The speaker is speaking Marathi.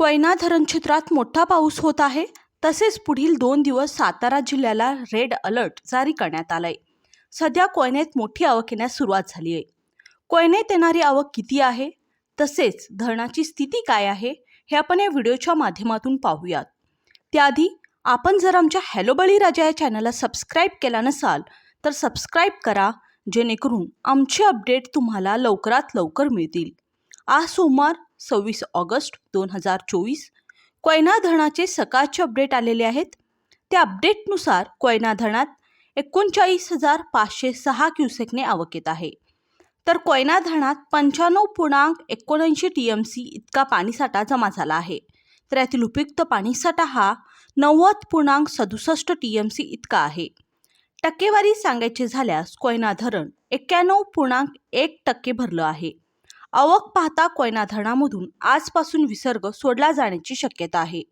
कोयना धरण क्षेत्रात मोठा पाऊस होत आहे. तसेच पुढील दोन दिवस सातारा जिल्ह्याला रेड अलर्ट जारी करण्यात आलाय. सध्या कोयनेत मोठी आवक येण्यास सुरुवात झाली आहे. कोयनेत येणारी आवक किती आहे? तसेच धरणाची स्थिती काय आहे? हे आपण या व्हिडिओच्या माध्यमातून पाहूयात. त्याआधी आपण जर आमच्या हॅलो बळीराजा या चॅनलला सबस्क्राईब केला नसाल तर सबस्क्राईब करा जेणेकरून आमचे अपडेट तुम्हाला लवकरात लवकर मिळतील. आज सोमवार सव्वीस ऑगस्ट दोन हजार चोवीस. कोयना धरणाचे सकाळचे अपडेट आलेले आहेत. त्या अपडेटनुसार कोयना धरणात एकोणचाळीस हजार पाचशे सहा क्युसेकने आवक येत आहे. तर कोयना धरणात पंच्याण्णव पूर्णांक एकोणऐंशी टी एम सी इतका पाणीसाठा जमा झाला आहे. तर यातील उपयुक्त पाणीसाठा हा नव्वद पूर्णांक सदुसष्ट टी एम सी इतका आहे. टक्केवारी सांगायचे झाल्यास कोयना धरण एक्क्याण्णव पूर्णांक एक टक्के भरलं आहे. अवक पाहता कोयना धरणामधून आजपासून विसर्ग सोडला जाण्याची शक्यता आहे.